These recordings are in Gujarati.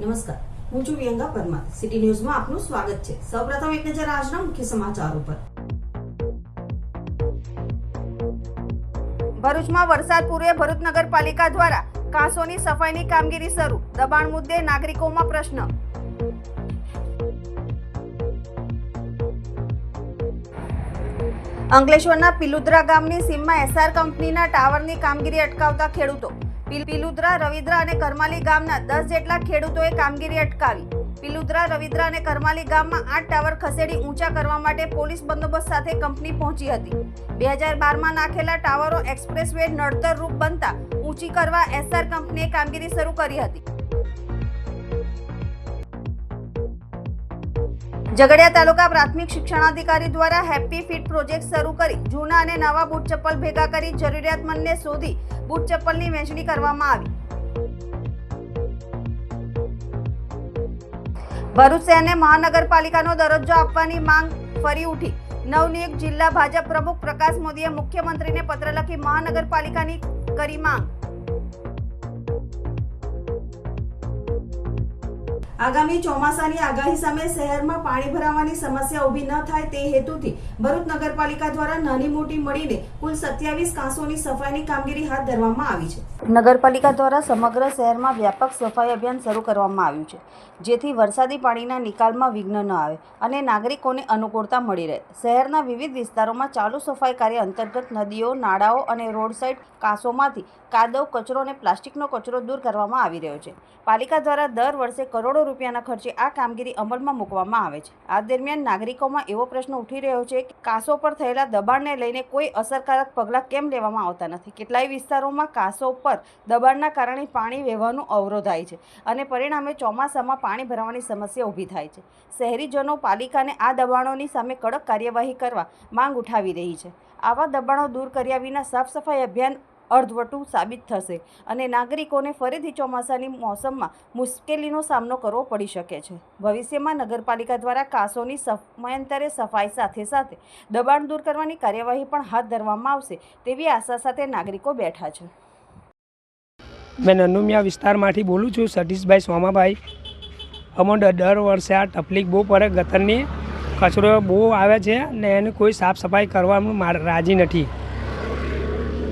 નમસ્કાર. હું છું વિયંગા પરમાર. સિટી ન્યૂઝમાં આપનું સ્વાગત છે. સૌપ્રથમ એક નજર આજના મુખ્ય સમાચારો પર. ભરૂચમાં વરસાદ પૂર્વે ભરૂચ નગરપાલિકા દ્વારા કાંસોની સફાઈની કામગીરી શરૂ. દબાણ મુદ્દે નાગરિકોમાં પ્રશ્ન. અંકલેશ્વરના પિલુદ્રા ગામની સીમમાં એસઆર કંપનીના ટાવરની કામગીરી અટકાવતા ખેડૂતો પિલુદ્રા, રવિદ્રા અને કરમાલી ગામના દસ જેટલા ખેડૂતોએ કામગીરી અટકાવી. પિલુદ્રા, રવિદ્રા અને કરમાલી ગામમાં આઠ ટાવર ખસેડી ઊંચા કરવા માટે પોલીસ બંદોબસ્ત સાથે કંપની પહોંચી હતી. બે હજાર બારમાં નાખેલા ટાવરો એક્સપ્રેસ વે નડતર રૂપ બનતા ઊંચી કરવા એસઆર કંપનીએ કામગીરી શરૂ કરી હતી. ઝઘડિયા તાલુકા પ્રાથમિક શિક્ષણાધિકારી દ્વારા હેપી ફિટ પ્રોજેક્ટ શરૂ કરી જૂના અને નવા બૂટ ચપ્પલ ભેગા કરી જરૂરિયાતમંદને શોધી બૂટ ચપ્પલની વહેંચણી કરવામાં આવી. ભરૂચ શહેરને મહાનગરપાલિકાનો દરજ્જો આપવાની માંગ ફરી ઉઠી. નવનિયુક્ત જિલ્લા ભાજપ પ્રમુખ પ્રકાશ મોદીએ મુખ્યમંત્રીને પત્ર લખી મહાનગરપાલિકાની કરી માંગ. આગામી ચોમાસાની આગાહી સામે શહેરમાં પાણી ભરાવાની સમસ્યા ઊભી ન થાય તે હેતુથી ભરૂચ નગરપાલિકા દ્વારા નાની મોટી મળીને કુલ સત્યાવીસ કાંસોની સફાઈની કામગીરી હાથ ધરવામાં આવી છે. નગરપાલિકા દ્વારા સમગ્ર શહેરમાં વ્યાપક સફાઈ અભિયાન શરૂ કરવામાં આવ્યું છે, જેથી વરસાદી પાણીના નિકાલમાં વિઘ્ન ન આવે અને નાગરિકોને અનુકૂળતા મળી રહે. શહેરના વિવિધ વિસ્તારોમાં ચાલુ સફાઈ કાર્ય અંતર્ગત નદીઓ, નાળાઓ અને રોડ સાઇડ કાંસોમાંથી કાદવ, કચરો અને પ્લાસ્ટિકનો કચરો દૂર કરવામાં આવી રહ્યો છે. પાલિકા દ્વારા દર વર્ષે કરોડો રૂપિયાના ખર્ચે આ કામગીરી અમલમાં મૂકવામાં આવે છે. આ દરમિયાન નાગરિકોમાં એવો પ્રશ્ન ઉઠી રહ્યો છે કે કાંસો પર થયેલા દબાણને લઈને કોઈ અસરકારક પગલાં કેમ લેવામાં આવતા નથી? કેટલાય વિસ્તારોમાં કાંસો પર દબાણના કારણે પાણી વહેવાનું અવરોધાય છે અને પરિણામે ચોમાસામાં પાણી ભરાવાની સમસ્યા ઊભી થાય છે. શહેરીજનો પાલિકાને આ દબાણોની સામે કડક કાર્યવાહી કરવા માંગ ઉઠાવી રહી છે. આવા દબાણો દૂર કર્યા વિના સાફસફાઈ અભિયાન અર્ધવટું સાબિત થશે અને નાગરિકોને ફરીથી ચોમાસાની મોસમમાં મુશ્કેલીનો સામનો કરવો પડી શકે છે. ભવિષ્યમાં નગરપાલિકા દ્વારા કાંસોની સમયાંતરે સફાઈ સાથે સાથે દબાણ દૂર કરવાની કાર્યવાહી પણ હાથ ધરવામાં આવશે તેવી આશા સાથે નાગરિકો બેઠા છે. મેં નનુમિયા વિસ્તારમાંથી બોલું છું સતીશભાઈ સોમાભાઈ. અમને દર- વર્ષે આ તકલીફ બહુ પડે ગતરની કચરો બહુ આવે છે ને એની કોઈ સાફ સફાઈ કરવામાં રાજી નથી.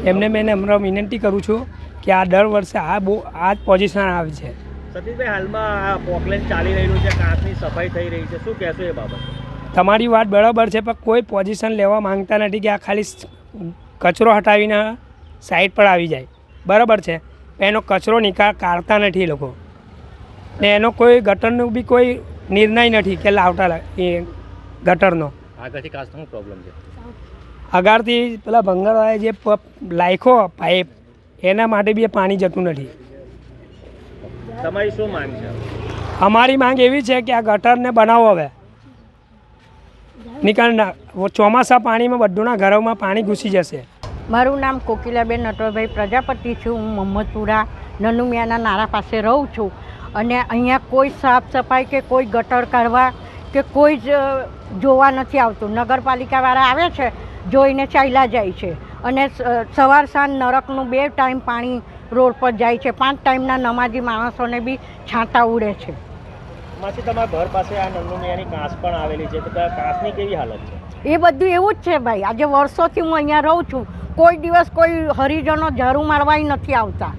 એમને મેં હમણાં વિનંતી કરું છું કે આ દર વર્ષે આ બહુ આ જ પોઝિશન આવે છે. સતીશભાઈ હાલમાં આ પોકલેન ચાલી રહ્યું છે કાચની સફાઈ થઈ રહી છે. શું કહેશો એ બાબત? તમારી વાત બરાબર છે પણ કોઈ પોઝિશન લેવા માંગતા નથી કે આ ખાલી કચરો હટાવીને સાઈડ પર આવી જાય. બરાબર છે. એનો કચરો નિકાલ કાઢતા નથી એ લોકો. ને એનો કોઈ ગટરનો બી કોઈ નિર્ણય નથી કે લાવતા એ ગટરનો. આગળથી કાચનો પ્રોબ્લેમ છે. અગારથી પેલા ભંગારવાળાએ જે લાયખો પાઇપ એના માટે બી પાણી જતું નથી. તમારી શું માંગ છે? અમારી માંગ એવી છે કે આ ગટરને બનાવો હવે. નિકાલ ચોમાસા પાણીમાં બધુંના ઘરોમાં પાણી ઘૂસી જશે. મારું નામ કોકિલાબેન નટવરભાઈ પ્રજાપતિ છું. હું મોહમ્મદપુરા નનુમિયાના નારા પાસે રહું છું. અને અહીંયા કોઈ સાફ સફાઈ કે કોઈ ગટર કાઢવા કે કોઈ જ જોવા નથી આવતું. નગરપાલિકાવાળા આવે છે જોઈને ચાલ્યા જાય છે. અને સવાર સાંજ નરકનું બે ટાઈમ પાણી રોડ પર જાય છે. પાંચ ટાઈમના નમાજી માણસોને બી છાંટા ઉડે છે. માસી તમારા ઘર પાસે આ નંદુમિયાની કાચ પણ આવેલી છે. તો ત્યાં કેવી હાલત છે? એ બધું એવું જ છે ભાઈ. આજે વર્ષોથી હું અહીંયા રહું છું. કોઈ દિવસ કોઈ હરિજનો ઝાડુ મારવાય નથી આવતા.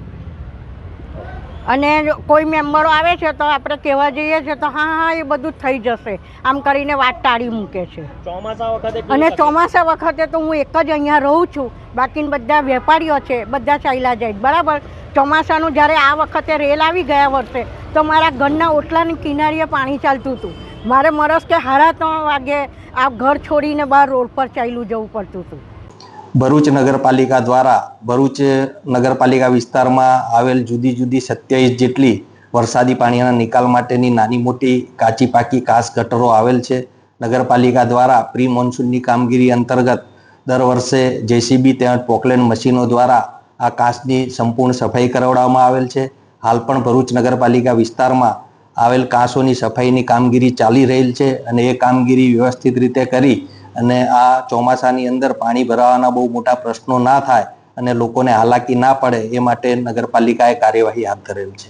અને કોઈ મેમ્બરો આવે છે તો આપણે કહેવા જઈએ છીએ તો હા હા એ બધું થઈ જશે. આમ કરીને વાત ટાળી મૂકે છે. ચોમાસા વખતે અને ચોમાસા વખતે તો હું એક જ અહીંયા રહું છું. બાકી બધા વેપારીઓ છે બધા ચાલ્યા જાય. બરાબર? ચોમાસાનું જ્યારે આ વખતે રેલ આવી ગયા વર્ષે તો મારા ઘરના ઓટલાની કિનારીએ પાણી ચાલતું હતું. મારે મરસ કે હારા ત્રણ વાગે આ ઘર છોડીને બહાર રોડ પર ચાલ્યું જવું પડતું હતું. ભરૂચ નગરપાલિકા દ્વારા, ભરૂચ નગરપાલિકા વિસ્તારમાં આવેલ જુદી જુદી સત્યાવીસ જેટલી વરસાદી પાણીના નિકાલ માટેની નાની મોટી કાચી પાકી કાસ ગટરો આવેલ છે. નગરપાલિકા દ્વારા પ્રી મોન્સૂનની કામગીરી અંતર્ગત દર વર્ષે જેસીબી તેમજ પોકલેન મશીનો દ્વારા આ કાસની સંપૂર્ણ સફાઈ કરાવવામાં આવેલ છે. હાલ પણ ભરૂચ નગરપાલિકા વિસ્તારમાં આવેલ કાંસોની સફાઈની કામગીરી ચાલી રહેલ છે અને એ કામગીરી વ્યવસ્થિત રીતે કરી અને આ ચોમાસાની અંદર પાણી ભરાવાના બહુ મોટા પ્રશ્નો ના થાય અને લોકોને હાલાકી ના પડે, એ માટે નગરપાલિકાએ કાર્યવાહી હાથ ધરેલ છે.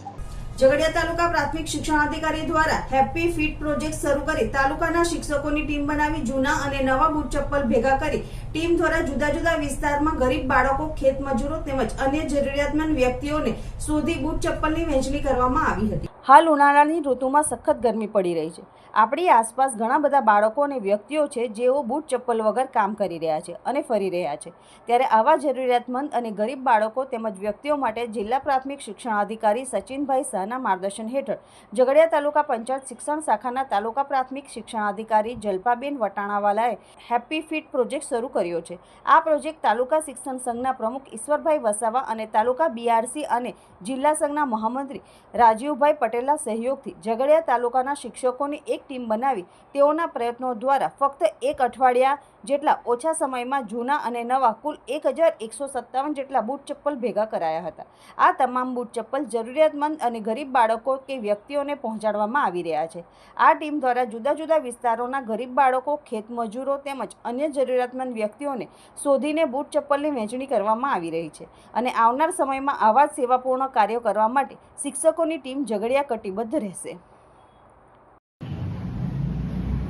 ઝઘડિયા તાલુકા પ્રાથમિક શિક્ષણાધિકારી દ્વારા હેપી ફીટ પ્રોજેક્ટ શરૂ કરી તાલુકાના શિક્ષકોની ટીમ બનાવી જૂના અને નવા બૂટ ચપ્પલ ભેગા કરી. ટીમ દ્વારા જુદા જુદા વિસ્તારમાં ગરીબ બાળકો, ખેતમજૂરો તેમજ અન્ય જરૂરિયાતમંદ વ્યક્તિઓને શોધી બૂટ ચપ્પલની વહેંચણી કરવામાં આવી હતી. હાલ ઉનાળાની ઋતુમાં સખત ગરમી પડી રહી છે. આપણી આસપાસ ઘણા બધા બાળકો અને વ્યક્તિઓ છે જેઓ બૂટ ચપ્પલ વગર કામ કરી રહ્યા છે અને ફરી રહ્યા છે. ત્યારે આવા જરૂરિયાતમંદ અને ગરીબ બાળકો તેમજ વ્યક્તિઓ માટે જિલ્લા પ્રાથમિક શિક્ષણાધિકારી સચિનભાઈ શાહના માર્ગદર્શન હેઠળ ઝઘડિયા તાલુકા પંચાયત શિક્ષણ શાખાના તાલુકા પ્રાથમિક શિક્ષણાધિકારી જલ્પાબેન વટાણાવાલાએ હેપી ફિટ પ્રોજેક્ટ શરૂ કર્યો છે. આ પ્રોજેક્ટ તાલુકા શિક્ષણ સંઘના પ્રમુખ ઈશ્વરભાઈ વસાવા અને તાલુકા બીઆરસી અને જિલ્લા સંઘના મહામંત્રી રાજીવભાઈ પટેલના સહયોગથી ઝઘડિયા તાલુકાના શિક્ષકોની એક ટીમ બનાવી તેઓના પ્રયત્નો દ્વારા ફક્ત એક અઠવાડિયા જેટલા ઓછા સમયમાં જૂના અને નવા કુલ એક હજાર એકસો સત્તાવન જેટલા બૂટ ચપ્પલ ભેગા કરાયા હતા. આ તમામ બૂટ ચપ્પલ જરૂરિયાતમંદ અને ગરીબ બાળકો કે વ્યક્તિઓને પહોંચાડવામાં આવી રહ્યા છે. આ ટીમ દ્વારા જુદા જુદા વિસ્તારોના ગરીબ બાળકો ખેતમજૂરો તેમજ અન્ય જરૂરિયાતમંદ વ્યક્તિઓને શોધીને બૂટ ચપ્પલની વહેંચણી કરવામાં આવી રહી છે અને આવનાર સમયમાં આવા જ સેવાપૂર્ણ કાર્યો કરવા માટે શિક્ષકોની ટીમ ઝઘડિયા કટિબદ્ધ રહેશે.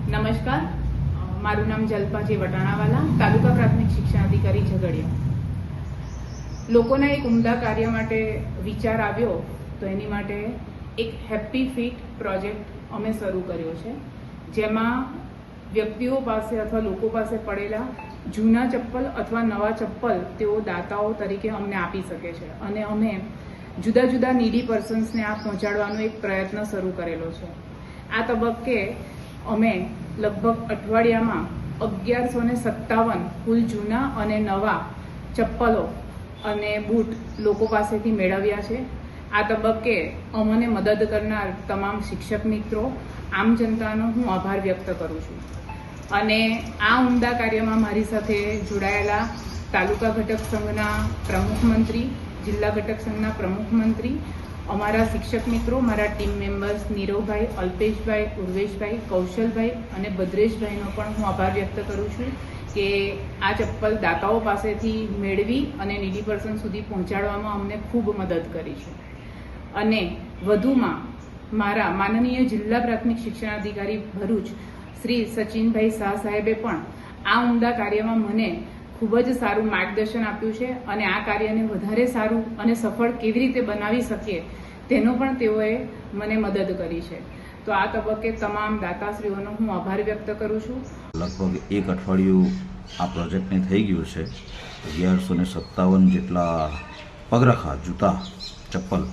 નમસ્કાર. મારું નામ જલ્પાજી વટાણાવાલા, તાલુકા પ્રાથમિક શિક્ષણાધિકારી ઝઘડિયા. લોકોના એક ઉમદા કાર્ય માટે વિચાર આવ્યો તો એની માટે એક હેપી ફીટ પ્રોજેક્ટ અમે શરૂ કર્યો છે, જેમાં વ્યક્તિઓ પાસે અથવા લોકો પાસે પડેલા જૂના ચપ્પલ અથવા નવા ચપ્પલ તેઓ દાતાઓ તરીકે અમને આપી શકે છે અને અમે જુદા જુદા નીડી પર્સન્સને આ પહોંચાડવાનો એક પ્રયત્ન શરૂ કરેલો છે. આ તબક્કે અમે લગભગ અઠવાડિયામાં અગિયારસો ને સત્તાવન કુલ જૂના અને નવા ચપ્પલો અને બૂટ લોકો પાસેથી મેળવ્યા છે. આ તબક્કે અમને મદદ કરનાર તમામ શિક્ષક મિત્રો, આમ જનતાનો હું આભાર વ્યક્ત કરું છું. અને આ ઉમદા કાર્યમાં મારી સાથે જોડાયેલા તાલુકા ઘટક સંઘના પ્રમુખ મંત્રી, જિલ્લા ઘટક સંઘના પ્રમુખ મંત્રી અમારા શિક્ષક મિત્રો, મારા ટીમ મેમ્બર્સ નીરવભાઈ, અલ્પેશભાઈ, ઉર્વેશભાઈ, કૌશલભાઈ અને ભદ્રેશભાઈનો પણ હું આભાર વ્યક્ત કરું છું કે આ ચપ્પલ દાતાઓ પાસેથી મેળવી અને નીડી પર્સન સુધી પહોંચાડવામાં અમને ખૂબ મદદ કરી છે. અને વધુમાં મારા માનનીય જિલ્લા પ્રાથમિક શિક્ષણાધિકારી ભરૂચ શ્રી સચિનભાઈ શાહ સાહેબે પણ આ ઉમદા કાર્યમાં મને ખૂબ જ સારું માર્ગદર્શન આપ્યું છે અને આ કાર્યને વધારે સારું અને સફળ કેવી રીતે બનાવી શકીએ તેનો પણ તેઓએ મને મદદ કરી છે. તો આ તબક્કે તમામ દાતાશ્રીઓનો હું આભાર વ્યક્ત કરું છું. લગભગ એક અઠવાડિયું આ પ્રોજેક્ટને થઈ ગયું છે. અગિયારસો ને સત્તાવન જેટલા પગરખા, જૂતા, ચપ્પલ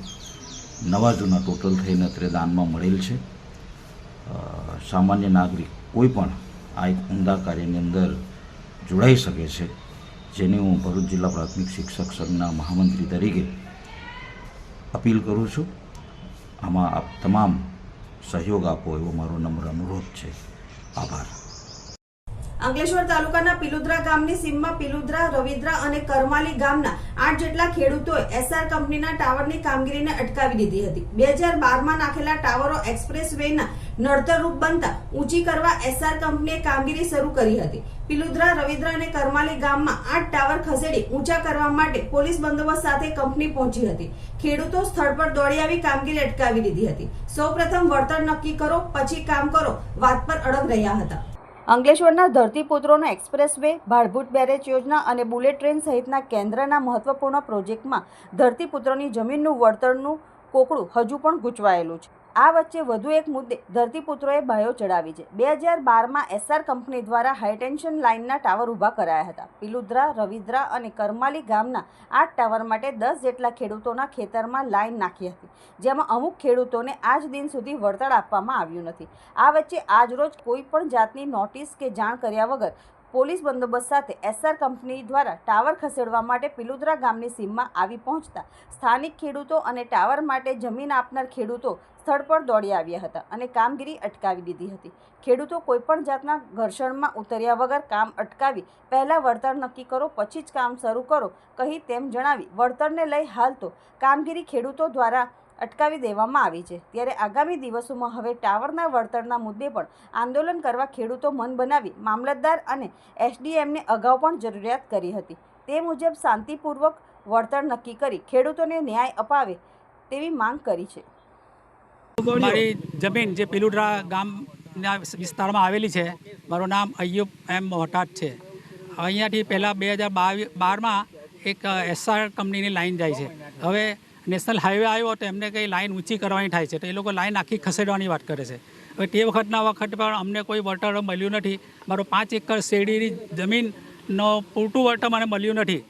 નવા જૂના ટોટલ થઈને અત્રે દાનમાં મળેલ છે. સામાન્ય નાગરિક કોઈ પણ આ એક ઉમદા કાર્યની અંદર જોડાઈ શકે છે, જેની હું ભરૂચ જિલ્લા પ્રાથમિક શિક્ષક સંઘના મહામંત્રી તરીકે અપીલ કરું છું. આમાં આપ તમામ સહયોગ આપો એવો મારો નમ્ર અનુરોધ છે. આભાર. અંકલેશ્વર તાલુકાના પિલુદ્રા ગામની સીમમાં પિલુદ્રા, રવિદ્રા અને કરમાલી ગામના આઠ જેટલા ખેડૂતોએ એસઆર કંપનીના ટાવરની કામગીરીને અટકાવી દીધી હતી. બે હજાર બારમાં નાખેલા ટાવરો એક્સપ્રેસ વેના નડતરરૂપ બનતા ઊંચી કરવા એસઆર કંપનીએ કામગીરી શરૂ કરી હતી. પિલુદ્રા રવિદ્રા અને કરમાલી ગામમાં આઠ ટાવર ખસેડી ઊંચા કરવા માટે પોલીસ બંદોબસ્ત સાથે કંપની પહોંચી હતી. ખેડૂતો સ્થળ પર દોડી આવી કામગીરી અટકાવી દીધી હતી. સૌપ્રથમ વળતર નક્કી કરો, પછી કામ કરો, વાત પર અડગ રહ્યા હતા. અંકલેશ્વરના ધરતીપુત્રોનો એક્સપ્રેસ વે ભાડભૂત બેરેજ યોજના અને બુલેટ ટ્રેન સહિતના કેન્દ્રના મહત્વપૂર્ણ પ્રોજેક્ટમાં ધરતીપુત્રોની જમીનનું વળતરનું કોકડું હજુ પણ ગૂંચવાયેલું છે. આ વચ્ચે વધુ એક મુદ્દે ધરતીપુત્રોએ બાયો ચડાવી છે. બે હજાર બારમાં એસઆર કંપની દ્વારા હાઈટેન્શન લાઇનના ટાવર ઊભા કરાયા હતા. પિલુદ્રા, રવિદ્રા અને કરમાલી ગામના આઠ ટાવર માટે દસ જેટલા ખેડૂતોના ખેતરમાં લાઇન નાખી હતી, જેમાં અમુક ખેડૂતોને આજ દિન સુધી વળતર આપવામાં આવ્યું નથી. આ વચ્ચે આજરોજ કોઈ પણ જાતની નોટિસ કે જાણ કર્યા વગર પોલીસ બંદોબસ્ત સાથે એસઆર કંપની દ્વારા ટાવર ખસેડવા માટે પિલુદ્રા ગામની સીમમાં આવી પહોંચતા સ્થાનિક ખેડૂતો અને ટાવર માટે જમીન આપનાર ખેડૂતો સ્થળ પર દોડી આવ્યા હતા અને કામગીરી અટકાવી દીધી હતી. ખેડૂતો કોઈપણ જાતના ઘર્ષણમાં ઉતર્યા વગર કામ અટકાવી પહેલાં વળતર નક્કી કરો, પછી જ કામ શરૂ કરો, કહી તેમ જણાવી વળતરને લઈ હાલ તો કામગીરી ખેડૂતો દ્વારા અટકાવી દેવામાં આવી છે. ત્યારે આગામી દિવસોમાં હવે ટાવરના વળતરના મુદ્દે પણ આંદોલન કરવા ખેડૂતો મન બનાવી મામલતદાર અને એસડીએમને અગાઉ પણ જરૂરિયાત કરી હતી. તે મુજબ શાંતિપૂર્વક વળતર નક્કી કરી ખેડૂતોને ન્યાય અપાવે તેવી માંગ કરી છે. મારી જમીન જે પિલુડરા ગામના વિસ્તારમાં આવેલી છે, મારું નામ અયુબ એમ વટાટ છે. અહીંયાથી પહેલાં બે હજાર બારમાં એક એસઆર કંપનીની લાઈન જાય છે. હવે નેશનલ હાઈવે આવ્યો તો એમને કંઈ લાઈન ઊંચી કરવાની થાય છે. તો એ લોકો લાઈન આખી ખસેડવાની વાત કરે છે. હવે તે વખતના વખત પણ અમને કોઈ વળતર મળ્યું નથી. મારું પાંચ એકર શેરડીની જમીનનો પૂરતું વળતર મને મળ્યું નથી.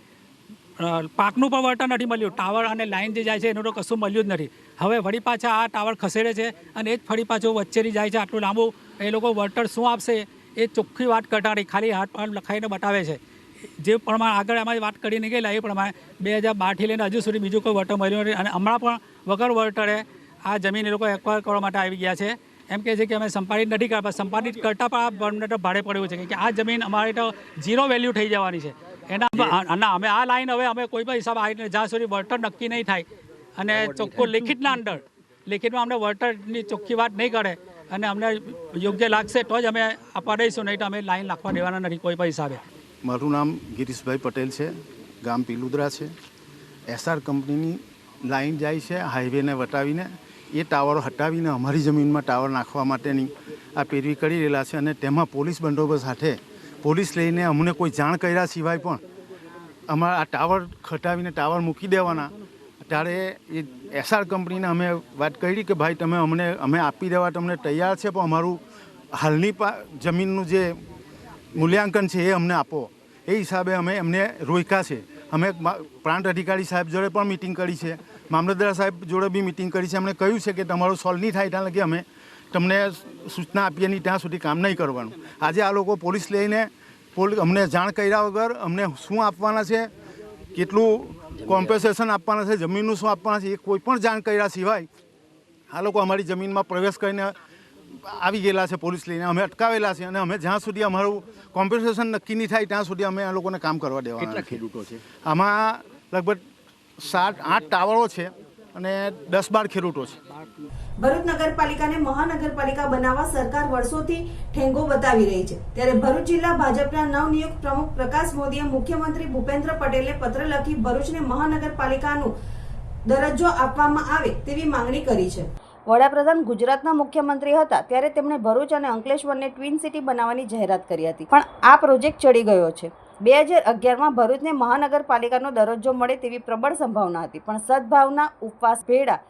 પાકનું પણ વળતર નથી મળ્યું. ટાવર અને લાઇન જે જાય છે એનું તો કશું મળ્યું જ નથી. હવે વળી પાછા આ ટાવર ખસેડે છે અને એ જ ફરી પાછું વચ્ચેની જાય છે. આટલું લાંબુ એ લોકો વળતર શું આપશે એ ચોખ્ખી વાત કરતા નથી ખાલી હાથ પણ લખાઈને બતાવે છે. જે પ્રમાણે આગળ અમારી વાત કરીને ગયેલા એ પ્રમાણે બે હજાર બારથી લઈને હજુ સુધી બીજું કોઈ વળતર મળ્યું નથી. અને હમણાં પણ વગર વળતરે આ જમીન એ લોકો એક્વાયર કરવા માટે આવી ગયા છે. એમ કહે છે કે અમે સંપાદિત નથી કરતા. સંપાદિત કરતાં પણ આ બર્મને તો ભાડે પડ્યું છે. કે આ જમીન અમારે તો ઝીરો વેલ્યુ થઈ જવાની છે. એના ના અમે આ લાઈન હવે અમે કોઈ પણ હિસાબ આવીને જ્યાં સુધી વળતર નક્કી નહીં થાય અને ચોખ્ખું લેખિતના અંદર લેખિતમાં અમને વળતરની ચોખ્ખી વાત નહીં કરે અને અમને યોગ્ય લાગશે તો જ અમે આપવા દઈશું નહીં તો અમે લાઈન નાખવા દેવાના નથી કોઈ પણ હિસાબે. મારું નામ ગિરીશભાઈ પટેલ છે ગામ પીલુદરા છે. એસઆર કંપનીની લાઈન જાય છે હાઈવેને વટાવીને. એ ટાવરો હટાવીને અમારી જમીનમાં ટાવર નાખવા માટેની આ પેરવી કરી રહેલા છે અને તેમાં પોલીસ બંદોબસ્ત સાથે પોલીસ લઈને અમને કોઈ જાણ કર્યા સિવાય પણ અમારા આ ટાવર ખટાવીને ટાવર મૂકી દેવાના. ત્યારે એ એસઆર કંપનીને અમે વાત કરી કે ભાઈ તમે અમને, અમે આપી દેવા તમને તૈયાર છે, પણ અમારું હાલની પા, જમીનનું જે મૂલ્યાંકન છે એ અમને આપો. એ હિસાબે અમે એમને રોક્યા છે. અમે પ્રાંત અધિકારી સાહેબ જોડે પણ મિટિંગ કરી છે. મામલતદાર સાહેબ જોડે બી મિટિંગ કરી છે. અમને કહ્યું છે કે તમારું સોલ્વ નહીં થાય ત્યાં લગી અમે તમને સૂચના આપીએ નહીં ત્યાં સુધી કામ નહીં કરવાનું. આજે આ લોકો પોલીસ લઈને પોલીસ અમને જાણ કર્યા વગર અમને શું આપવાના છે કેટલું કોમ્પન્સેશન આપવાના છે જમીનનું શું આપવાના છે એ કોઈ પણ જાણ કર્યા સિવાય આ લોકો અમારી જમીનમાં પ્રવેશ કરીને આવી ગયેલા છે પોલીસ લઈને. અમે અટકાવેલા છે અને અમે જ્યાં સુધી અમારું કોમ્પન્સેશન નક્કી નહીં થાય ત્યાં સુધી અમે આ લોકોને કામ કરવા દેવાના ખેડૂતો છે? આમાં લગભગ સાત આઠ ટાવરો છે. અને દસ બાર ખેડૂતો છે. ભરૂચ નગરપાલિકાને મહાનગરપાલિકા બનાવવા સરકાર વર્ષોથી ઠેંગો બતાવી રહી છે. ત્યારે ભરૂચ જિલ્લા ભાજપના નવનિયુક્ત પ્રમુખ પ્રકાશ મોદીએ મુખ્યમંત્રી ભૂપેન્દ્ર પટેલને પત્ર લખી ભરૂચને મહાનગરપાલિકાનું દરજ્જો આપવામાં આવે તેવી માંગણી કરી છે. વડાપ્રધાન ગુજરાતના મુખ્યમંત્રી હતા ત્યારે તેમણે ભરૂચ અને અંકલેશ્વરને ટ્વિન સિટી બનાવવાની જાહેરાત કરી હતી. પણ આ પ્રોજેક્ટ ચડી ગયો છે. બે હજાર અગિયારમાં ભરૂચને મહાનગરપાલિકાનો દરજ્જો મળે તેવી પ્રબળ સંભાવના હતી. પણ સદભાવના, ઉપવાસ ભેડા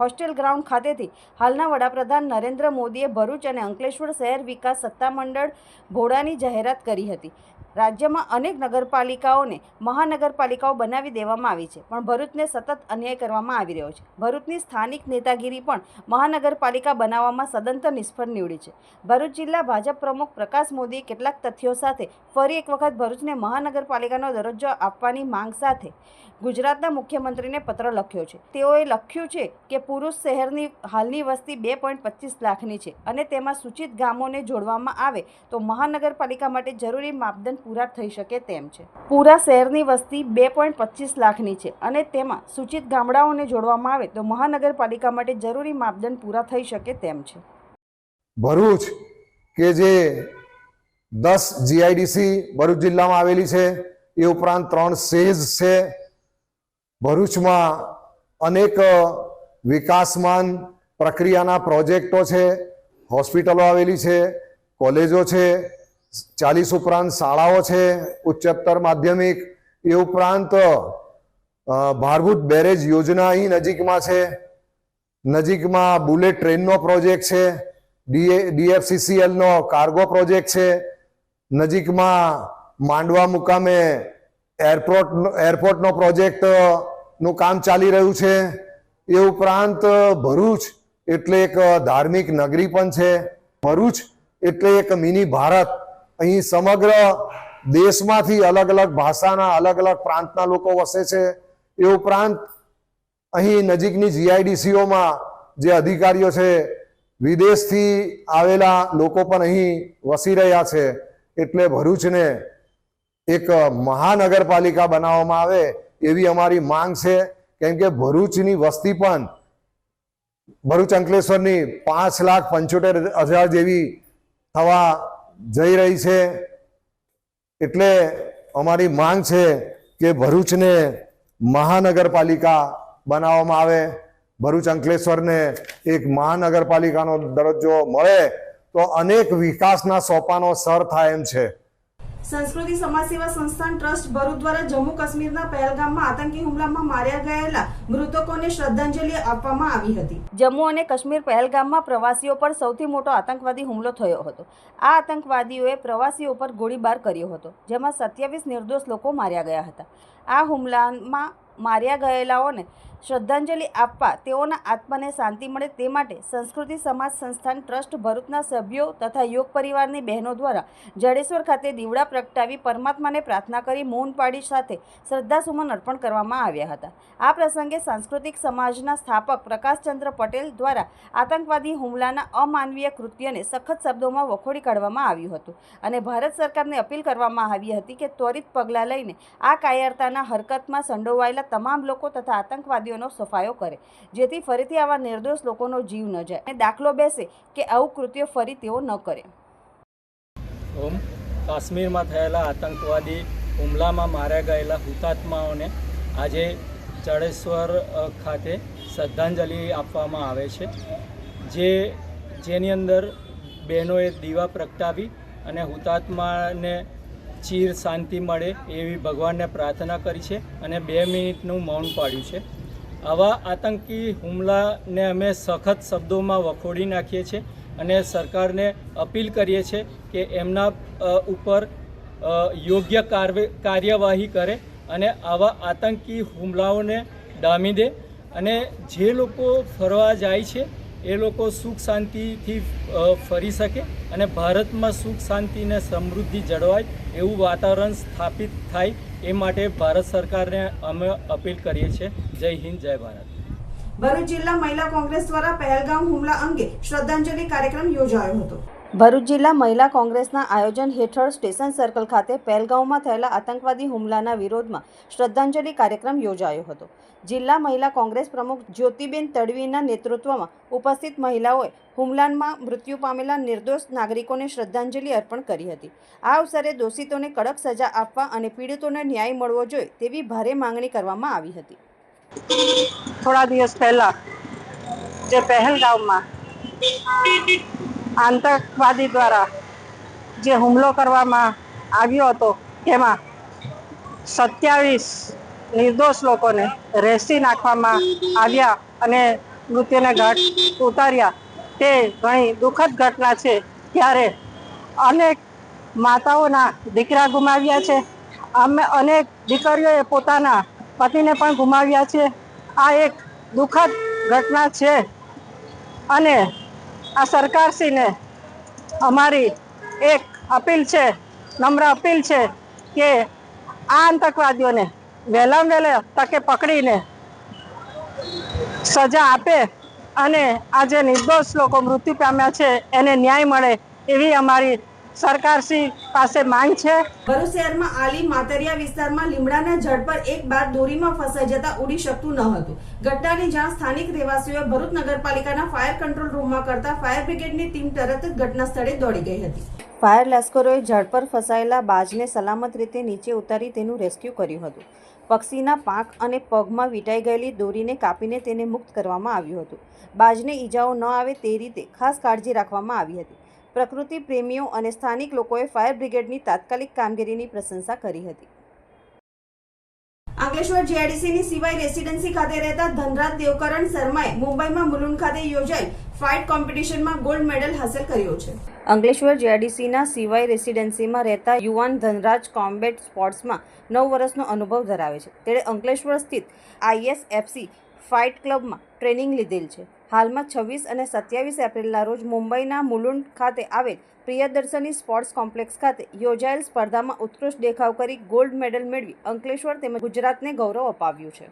હોસ્ટેલ ગ્રાઉન્ડ ખાતેથી હાલના વડાપ્રધાન નરેન્દ્ર મોદીએ ભરૂચ અને અંકલેશ્વર શહેર વિકાસ સત્તામંડળ ભોડાની જાહેરાત કરી હતી. રાજ્યમાં અનેક નગરપાલિકાઓને મહાનગરપાલિકાઓ બનાવી દેવામાં આવી છે, પણ ભરૂચને સતત અન્યાય કરવામાં આવી રહ્યો છે. ભરૂચની સ્થાનિક નેતાગીરી પણ મહાનગરપાલિકા બનાવવામાં સદંતર નિષ્ફળ નીવડી છે. ભરૂચ જિલ્લા ભાજપ પ્રમુખ પ્રકાશ મોદીએ કેટલાક તથ્યો સાથે ફરી એક વખત ભરૂચને મહાનગરપાલિકાનો દરજ્જો આપવાની માંગ સાથે ગુજરાતના મુખ્યમંત્રીને પત્ર લખ્યો છે. તેઓએ લખ્યું છે કે પુરુષ શહેરની હાલની વસ્તી બે પોઈન્ટ પચીસ લાખની છે અને તેમાં સૂચિત ગામોને જોડવામાં આવે તો મહાનગરપાલિકા માટે જરૂરી માપદંડ પૂરા થઈ શકે તેમ છે. પૂરા શહેરની વસ્તી બે પોઈન્ટ પચીસ લાખની છે અને તેમાં સૂચિત ગામડાઓને જોડવામાં આવે તો મહાનગરપાલિકા માટે જરૂરી માપદંડ પૂરા થઈ શકે તેમ છે. ભરૂચ કે જે દસ જીઆઈડીસી ભરૂચ જિલ્લામાં આવેલી છે, એ ઉપરાંત ત્રણ સેઝ છે. ભરૂચમાં અનેક વિકાસમાન પ્રક્રિયાના પ્રોજેક્ટો છે, હોસ્પિટલો આવેલી છે, કોલેજો છે ચાલીસ ઉપરાંત શાળાઓ છે, ઉચ્ચતર માધ્યમિક. એ ઉપરાંત ભારભૂત બેરેજ યોજના અહીં નજીકમાં છે. નજીકમાં બુલેટ ટ્રેનનો પ્રોજેક્ટ છે ડીએ ડીએફસીસીએલનો કાર્ગો પ્રોજેક્ટ છે. નજીકમાં માંડવા મુકામે એરપોર્ટ, એરપોર્ટનો પ્રોજેક્ટનું કામ ચાલી રહ્યું છે. એ ઉપરાંત, ભરૂચ એટલે એક ધાર્મિક નગરી પણ છે. ભરૂચ એટલે એક મિની ભારત. અહીં સમગ્ર દેશમાંથી અલગ અલગ ભાષાના, અલગ અલગ પ્રાંતના લોકો વસે છે. એ ઉપરાંત અહીં નજીકની જીઆઈડીસીઓમાં જે અધિકારીઓ છે, વિદેશથી આવેલા લોકો પણ અહીં વસી રહ્યા છે. એટલે ભરૂચને એક મહાનગરપાલિકા બનાવવામાં આવે એવી અમારી માંગ છે. કેમ કે ભરૂચની વસ્તી પણ ભરૂચ અંકલેશ્વરની પાંચ લાખ પંચોતેર હજાર જેવી થવા જઈ રહી છે. એટલે અમારી માંગ છે કે ભરૂચને મહાનગરપાલિકા બનાવવામાં આવે. ભરૂચ અંકલેશ્વરને એક મહાનગરપાલિકાનો દરજ્જો મળે તો અનેક વિકાસના સોપાનો સર થાય એમ છે. સંસ્કૃતિ સમાજ સેવા સંસ્થાન ટ્રસ્ટ ભરૂચ દ્વારા જમ્મુ કાશ્મીરના પહેલગામમાં આતંકી હુમલામાં માર્યા ગયેલા મૃતકોને શ્રદ્ધાંજલિ આપવામાં આવી હતી. જમ્મુ અને કાશ્મીર પહેલગામમાં પ્રવાસીઓ પર સૌથી મોટો આતંકવાદી હુમલો થયો હતો. આ આતંકવાદીઓએ પ્રવાસીઓ પર ગોળીબાર કર્યો હતો, જેમાં સત્યાવીસ નિર્દોષ લોકો માર્યા ગયા હતા. આ હુમલામાં માર્યા ગયેલાઓને શ્રદ્ધાંજલિ આપવા તેઓના આત્માને શાંતિ મળે તે માટે સંસ્કૃતિ સમાજ સંસ્થાન ટ્રસ્ટ ભરૂચના સભ્યો તથા યોગ પરિવારની બહેનો દ્વારા જડેશ્વર ખાતે દીવડા પ્રગટાવી પરમાત્માને પ્રાર્થના કરી મૌન પાડી સાથે શ્રદ્ધાસુમન અર્પણ કરવામાં આવ્યા હતા. આ પ્રસંગે સાંસ્કૃતિક સમાજના સ્થાપક પ્રકાશચંદ્ર પટેલ દ્વારા આતંકવાદી હુમલાના અમાનવીય કૃત્યને સખત શબ્દોમાં વખોડી કાઢવામાં આવ્યું હતું અને ભારત સરકારને અપીલ કરવામાં આવી હતી કે ત્વરિત પગલાં લઈને આ કાયરતાના હરકતમાં સંડોવાયેલા તમામ લોકો તથા આતંકવાદીઓનો સફાયો કરે, જેથી ફરીથી આવા નિર્દોષ લોકોનો જીવ ન જાય. અને દાખલો બેસે કે આવું કૃત્ય ફરી તેઓ ન કરે. કાશ્મીરમાં થયેલા આતંકવાદી હુમલામાં માર્યા ગયેલા હુતાત્માઓને આજે ચડેશ્વર ખાતે શ્રદ્ધાંજલિ આપવામાં આવે છે. જે, જેની અંદર બહેનોએ દીવા પ્રગટાવી અને હુતાત્માને ચીર શાંતિ મળે એવી ભગવાનને પ્રાર્થના કરી છે અને બે મિનિટનું મૌન પાડ્યું છે. આવા આતંકી હુમલાને અમે સખત શબ્દોમાં વખોડી નાખીએ છીએ અને સરકારને અપીલ કરીએ છીએ કે એમના ઉપર યોગ્ય કાર્ય, કાર્યવાહી કરે અને આવા આતંકી હુમલાઓને ડામી દે અને જે લોકો ફરવા જાય છે એ લોકો સુખ શાંતિથી ફરી શકે અને ભારતમાં સુખ શાંતિ અને સમૃદ્ધિ જળવાય એવું વાતાવરણ સ્થાપિત થાય એ માટે ભારત સરકારને અમે અપીલ કરીએ છીએ. જય હિન્દ, જય ભારત. ભરૂચ જિલ્લા મહિલા કોંગ્રેસ દ્વારા પહેલગામ હુમલા અંગે શ્રદ્ધાંજલિ કાર્યક્રમ યોજાયો હતો. ભરૂચ જિલ્લા મહિલા કોંગ્રેસના આયોજન હેઠળ સ્ટેશન સર્કલ ખાતે પહેલગાંવમાં થયેલા આતંકવાદી હુમલાના વિરોધમાં શ્રદ્ધાંજલિ કાર્યક્રમ યોજાયો હતો. જિલ્લા મહિલા કોંગ્રેસ પ્રમુખ જ્યોતિબેન તડવીના નેતૃત્વમાં ઉપસ્થિત મહિલાઓએ હુમલામાં મૃત્યુ પામેલા નિર્દોષ નાગરિકોને શ્રદ્ધાંજલિ અર્પણ કરી હતી. આ અવસરે દોષિતોને કડક સજા આપવા અને પીડિતોને ન્યાય મળવો જોઈએ તેવી ભારે માંગણી કરવામાં આવી હતી. થોડા દિવસ પહેલા જે પહેલગામમાં આતંકવાદી દ્વારા જે હુમલો કરવામાં આવ્યો હતો તેમાં સત્યાવીસ નિર્દોષ લોકોને રેસી નાખવામાં આવ્યા અને મૃત્યુને ઘાટ ઉતાર્યા. તે ઘણી દુઃખદ ઘટના છે. ત્યારે અનેક માતાઓના દીકરા ગુમાવ્યા છે. અમે અનેક દીકરીઓએ પોતાના પતિને પણ ગુમાવ્યા છે. આ એક દુઃખદ ઘટના છે. અને આ સરકારશ્રીને અમારી એક અપીલ છે, નમ્ર અપીલ છે કે આ આતંકવાદીઓને વહેલામ વહેલા તકે પકડીને સજા આપે અને આ જે નિર્દોષ લોકો મૃત્યુ પામ્યા છે, એને ન્યાય મળે એવી અમારી સરકારશ્રી પાસે માંગ છે. ભરૂચ આલી માતરિયા વિસ્તારમાં લીમડાના ઝાડ પર એક બાર દોરીમાં ફસાઈ જતા ઉડી શકતું ન હતું. ઘટનાની જાણ સ્થાનિક રહેવાસીઓએ ભરૂચ નગરપાલિકાના ફાયર કંટ્રોલ રૂમમાં કરતા ફાયર બ્રિગેડની ટીમ તરત જ ઘટના સ્થળે દોડી ગઈ હતી. ફાયર લશ્કરોએ ઝાડ પર ફસાયેલા બાજને સલામત રીતે નીચે ઉતારી તેનું રેસ્ક્યુ કર્યું હતું. પક્ષીના પાંખ અને પગમાં વીંટાઈ ગયેલી દોરીને કાપીને તેને મુક્ત કરવામાં આવ્યું હતું. બાજને ઈજાઓ ન આવે તે રીતે ખાસ કાળજી રાખવામાં આવી હતી. પ્રકૃતિ પ્રેમીઓ અને સ્થાનિક લોકોએ ફાયર બ્રિગેડની તાત્કાલિક કામગીરીની પ્રશંસા કરી હતી. અંકલેશ્વર જીઆઈડીસીની સિવાય રેસિડેન્સી ખાતે રહેતા ધનરાજ દેવકરણ શર્માએ મુંબઈમાં મુલુંડ ખાતે યોજાઈ ફાઇટ કોમ્પિટિશનમાં ગોલ્ડ મેડલ હાંસલ કર્યો છે. અંકલેશ્વર જેઆઈડીસીના સિવાય રેસિડેન્સીમાં રહેતા યુવાન ધનરાજ કોમ્બેટ સ્પોર્ટ્સમાં નવ વર્ષનો અનુભવ ધરાવે છે. તેણે અંકલેશ્વર સ્થિત આઈએસએફસી ફાઇટ ક્લબમાં ટ્રેનિંગ લીધેલ છે. હાલમાં છવ્વીસ અને સત્યાવીસ એપ્રિલના રોજ મુંબઈના મુલુંડ ખાતે આવેલ પ્રિયદર્શની સ્પોર્ટ્સ કોમ્પ્લેક્સ ખાતે યોજાયેલ સ્પર્ધામાં ઉત્કૃષ્ટ દેખાવ કરી ગોલ્ડ મેડલ મેળવી અંકલેશ્વર તેમજ ગુજરાતને ગૌરવ અપાવ્યું છે.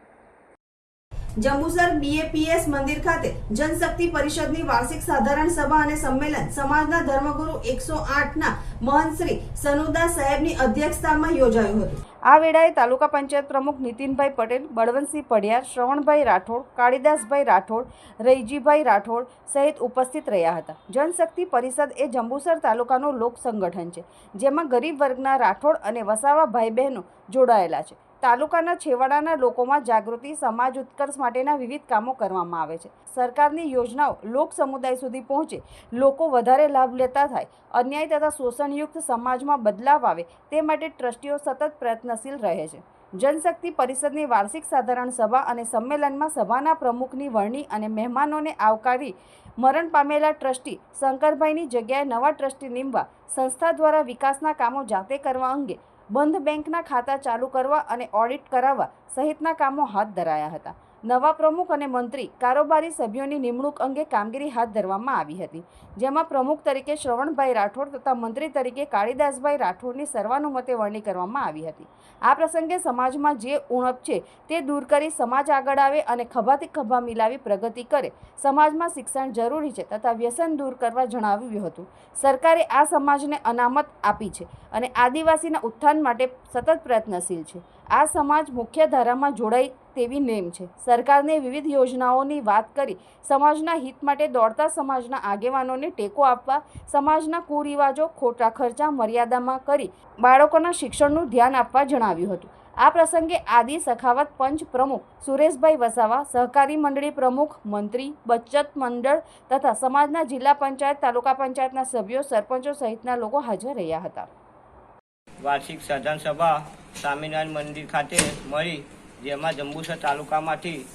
જંબુસર બીએપીએસ મંદિર ખાતે જનશક્તિ પરિષદની વાર્ષિક સાધારણ સભા અને સંમેલન સમાજના ધર્મગુરુ એકસો આઠના મહંતશ્રી સનુદા સાહેબની અધ્યક્ષતામાં યોજાયું હતું. આ વેળાએ તાલુકા પંચાયત પ્રમુખ નીતિનભાઈ પટેલ, બળવંતસિંહ પડિયાર શ્રવણભાઈ રાઠોડ, કાળીદાસભાઈ રાઠોડ, રૈજીભાઈ રાઠોડ સહિત ઉપસ્થિત રહ્યા હતા. જનશક્તિ પરિષદ એ જંબુસર તાલુકાનું લોક સંગઠન છે, જેમાં ગરીબ વર્ગના રાઠોડ અને વસાવા ભાઈ બહેનો જોડાયેલા છે. તાલુકાના છેવાડાના લોકોમાં જાગૃતિ, સમાજ ઉત્કર્ષ માટેના વિવિધ કામો કરવામાં આવે છે. સરકારની યોજનાઓ લોક સમુદાય સુધી પહોંચે, લોકો વધારે લાભ લેતા થાય, અન્યાય તથા શોષણયુક્ત સમાજમાં બદલાવ આવે તે માટે ટ્રસ્ટીઓ સતત પ્રયત્નશીલ રહે છે. જનશક્તિ પરિષદની વાર્ષિક સાધારણ સભા અને સંમેલનમાં સભાના પ્રમુખની વરણી અને મહેમાનોને આવકારી મરણ પામેલા ટ્રસ્ટી શંકરભાઈની જગ્યાએ નવા ટ્રસ્ટી નીમવા સંસ્થા દ્વારા વિકાસના કામો જાતે કરવા અંગે બંધ બેંકના ખાતા ચાલુ કરવા અને ઓડિટ કરાવવા સહિતના કામો હાથ ધરાયા હતા. નવા પ્રમુખ અને મંત્રી, કારોબારી સભ્યોની નિમણૂક અંગે કામગીરી હાથ ધરવામાં આવી હતી. જેમાં પ્રમુખ તરીકે શ્રવણભાઈ રાઠોડ તથા મંત્રી તરીકે કાળીદાસભાઈ રાઠોડની સર્વાનુમતે વરણી કરવામાં આવી હતી. આ પ્રસંગે સમાજમાં જે ઉણપ છે તે દૂર કરી સમાજ આગળ આવે અને ખભાથી ખભા મિલાવી પ્રગતિ કરે. સમાજમાં શિક્ષણ જરૂરી છે તથા વ્યસન દૂર કરવા જણાવ્યું હતું. સરકારે આ સમાજને અનામત આપી છે અને આદિવાસીના ઉત્થાન માટે સતત પ્રયત્નશીલ છે. આ સમાજ મુખ્ય ધારામાં જોડાય તેવી નેમ છે. સરકારને વિવિધ યોજનાઓની વાત કરી સમાજના હિત માટે દોડતા સમાજના આગેવાનોને ટેકો આપવા, સમાજના કુરિવાજો, ખોટા ખર્ચા, મર્યાદામાં કરી બાળકોના શિક્ષણનું ધ્યાન આપવા જણાવ્યું હતું. આ પ્રસંગે આદિ સખાવત પંચ પ્રમુખ સુરેશભાઈ વસાવા, સહકારી મંડળી પ્રમુખ મંત્રી બચત મંડળ તથા સમાજના જિલ્લા પંચાયત, તાલુકા પંચાયતના સભ્યો, સરપંચો સહિતના લોકો હાજર રહ્યા હતા. વાર્ષિક સાધારણ સભા સ્વામિનારાયણ મંદિર ખાતે મળી જેમાં જંબુસર તાલુકામાંથી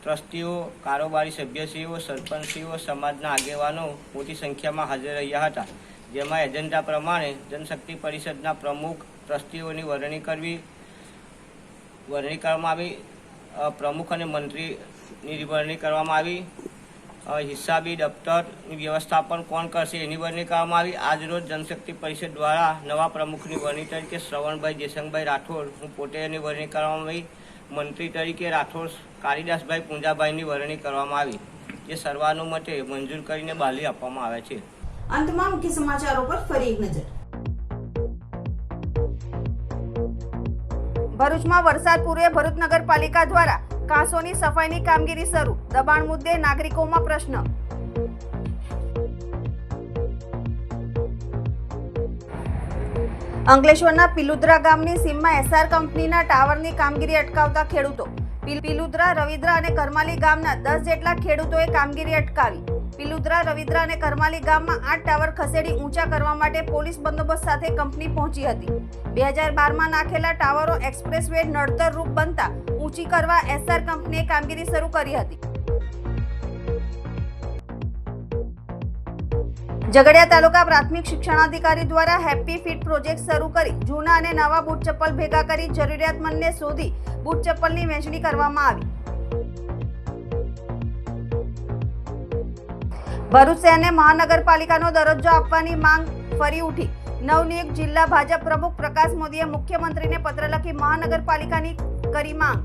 ટ્રસ્ટીઓ કારોબારી સભ્યશ્રીઓ, સરપંચશ્રીઓ, સમાજના આગેવાનો મોટી સંખ્યામાં હાજર રહ્યા હતા. જેમાં એજન્ડા પ્રમાણે જનશક્તિ પરિષદના પ્રમુખ ટ્રસ્ટીઓની વરણી કરવી, વરણી કરવામાં આવી પ્રમુખ અને મંત્રીની વરણી કરવામાં આવી હિસાબી દફતરની વ્યવસ્થાપન કોણ કરશે એની વરણી કરવામાં આવી. આજરોજ જનશક્તિ પરિષદ દ્વારા નવા પ્રમુખની વરણી તરીકે શ્રવણભાઈ જેસંગભાઈ રાઠોડ હું પોતે એની વરણી કરવામાં આવી. મંત્રી તરીકે રાઠોડ કાલિદાસભાઈ પૂંજાભાઈની વરણી કરવામાં આવી, જે સર્વાનુમતે મંજૂર કરીને બહાલી આપવામાં આવે છે. અંતમાં મુખ્ય સમાચારો પર ફરી એક નજર. ભરૂચમાં વરસાદ પૂર્વે ભરૂચ નગરપાલિકા દ્વારા કાંસોની સફાઈની કામગીરી શરૂ. દબાણ મુદ્દે નાગરિકોમાં પ્રશ્ન. અંકલેશ્વરના પિલુદ્રા ગામની સીમમાં એસઆર કંપનીના ટાવરની કામગીરી અટકાવતા ખેડૂતો. પિલ- પિલુદ્રા, રવિદ્રા અને કરમાલી ગામના દસ જેટલા ખેડૂતોએ કામગીરી અટકાવી. પિલુદ્રા, રવિદ્રા અને કરમાલી ગામમાં આઠ ટાવર ખસેડી ઊંચા કરવા માટે પોલીસ બંદોબસ્ત સાથે કંપની પહોંચી હતી. બે હજાર બારમાં નાખેલા ટાવરો એક્સપ્રેસ નડતર રૂપ બનતા ઊંચી કરવા એસઆર કંપનીએ કામગીરી શરૂ કરી હતી. ઝઘડિયા તાલુકા પ્રાથમિક શિક્ષણાધિકારી દ્વારા હેપી ફિટ પ્રોજેક્ટ શરૂ કરી જૂના અને નવા બૂટ ચપ્પલ ભેગા કરી જરૂરિયાતમંદને શોધી બૂટ ચપ્પલની વહેંચણી કરવામાં આવી. ભરૂચ શહેરને મહાનગરપાલિકાનો દરજ્જો આપવાની માંગ ફરી ઉઠી. નવનિયુક્ત જિલ્લા ભાજપ પ્રમુખ પ્રકાશ મોદીએ મુખ્યમંત્રીને પત્ર લખી મહાનગરપાલિકાની કરી માંગ.